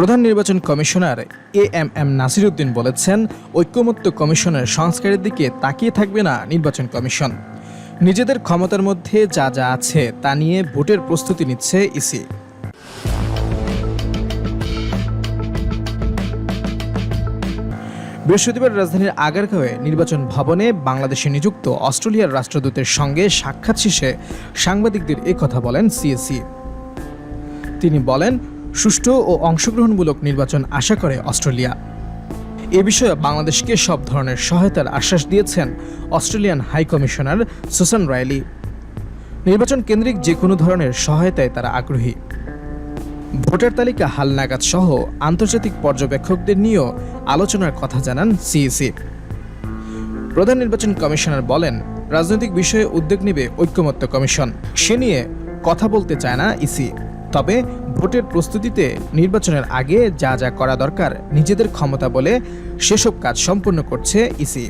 প্রধান নির্বাচন commissioner A M M Nasiruddin বলেছেন, ঐক্যমত্য কমিশনের সংস্কারের দিকে তাকিয়ে থাকবে না নির্বাচন কমিশন। নিজেদের ক্ষমতার মধ্যে যা যা আছে তা নিয়ে ভোটের প্রস্তুতি নিচ্ছে ইসি। বৃহস্পতিবার রাজধানীর আগারগাঁওয়ে নির্বাচন ভবনে বাংলাদেশে নিযুক্ত অস্ট্রেলিয়ার রাষ্ট্রদূতের সঙ্গে সাক্ষাৎ শেষে সাংবাদিকদের কথা বলেন সিএসি। তিনি বলেন সুষ্ঠু ও অংশগ্রহণমূলক নির্বাচন আশা করে অস্ট্রেলিয়া। এ বিষয়ে বাংলাদেশকে সব ধরনের সহায়তার আশ্বাস দিয়েছেন Australian high commissioner Susan Riley. নির্বাচন কেন্দ্রিক যে কোনো ধরনের সহায়তায় তারা আগ্রহী। ভোটার তালিকা হালনাগাদ সহ আন্তর্জাতিক পর্যবেক্ষকদের নিয়েও আলোচনার কথা জানান সিইসি। প্রধান নির্বাচন কমিশনার বলেন, রাজনৈতিক বিষয়ে উদ্যোগ নেবে ঐক্যমত্য কমিশন। সে নিয়ে কথা বলতে চায় না ইসি। তবে ভোটের প্রস্তুতিতে নির্বাচনের আগে যা যা করা দরকার নিজেদের ক্ষমতা বলে সেসব কাজ সম্পন্ন করছে ইসি।